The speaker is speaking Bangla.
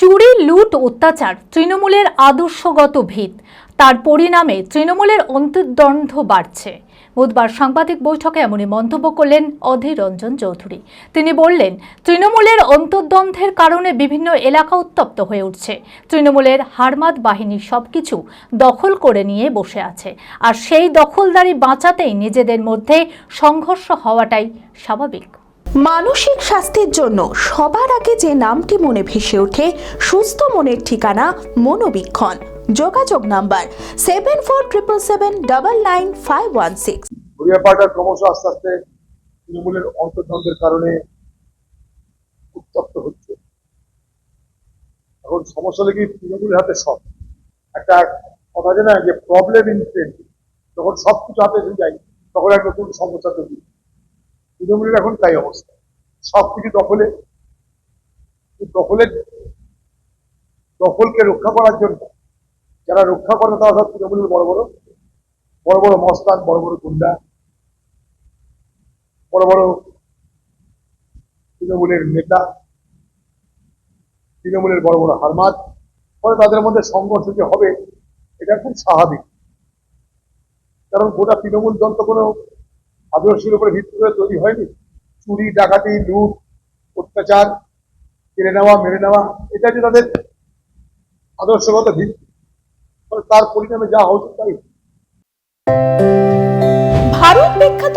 চুরি, লুট, অত্যাচার তৃণমূলের আদর্শগত ভিত তার পরিণামে তৃণমূলের অন্তর্দ্বন্দ্ব বাড়ছে। বুধবার সাংবাদিক বৈঠকে এমনই মন্তব্য করলেন অধীর রঞ্জন চৌধুরী। তিনি বললেন, তৃণমূলের অন্তর্দ্বন্দ্বের কারণে বিভিন্ন এলাকা উত্তপ্ত হয়ে উঠছে। তৃণমূলের হারমাত বাহিনী সবকিছু দখল করে নিয়ে বসে আছে। আর সেই দখলদারি বাঁচাতেই নিজেদের মধ্যে সংঘর্ষ হওয়াটাই স্বাভাবিক। মানসিক স্বাস্থ্যের জন্য সবার আগে যে নামটি মনে ভেসে ওঠে, সুস্থ মনের ঠিকানা মনোবীক্ষণ। যোগাযোগ number seven four triple seven double nine five one six Hariyapara ক্রমশ আস্তে আস্তে তৃণমূলের অন্তর্দ্বন্দ্বের কারণে উত্তপ্ত হচ্ছে। এখন সমস্যা কি, তৃণমূলের হাতে সব। একটা কথা আছে যে প্রবলেম ইন ট্রেন্ড যখন সব কিছু হাতে এসে যায়, তখন এক নতুন সমস্যা তৈরি। তৃণমূলের এখন তাই অবস্থা। সব কিছু দখলে। দখলের দখলকে রক্ষা করার জন্য যারা রক্ষা করে তারা সব তৃণমূলের বড় বড়। বড় বড় মস্তান, বড় বড় গুন্ডা, বড় বড় তৃণমূলের নেতা, তৃণমূলের বড় বড় হারমাত ফলে তাদের মধ্যে সংঘর্ষ যে হবে, এটা খুব স্বাভাবিক। কারণ গোটা তৃণমূল দল তো কোনো আদর্শের উপরে ভিত্তি করে তৈরি হয়নি। চুরি, ডাকাতি, লুট, অত্যাচার, কেড়ে নেওয়া, মেরে নেওয়া, এটা যে তাদের আদর্শগত ভিত্তি। তার পরিণামে যা হচ্ছে তাই। ভারত বিখ্যাত